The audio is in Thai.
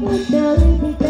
เดินที่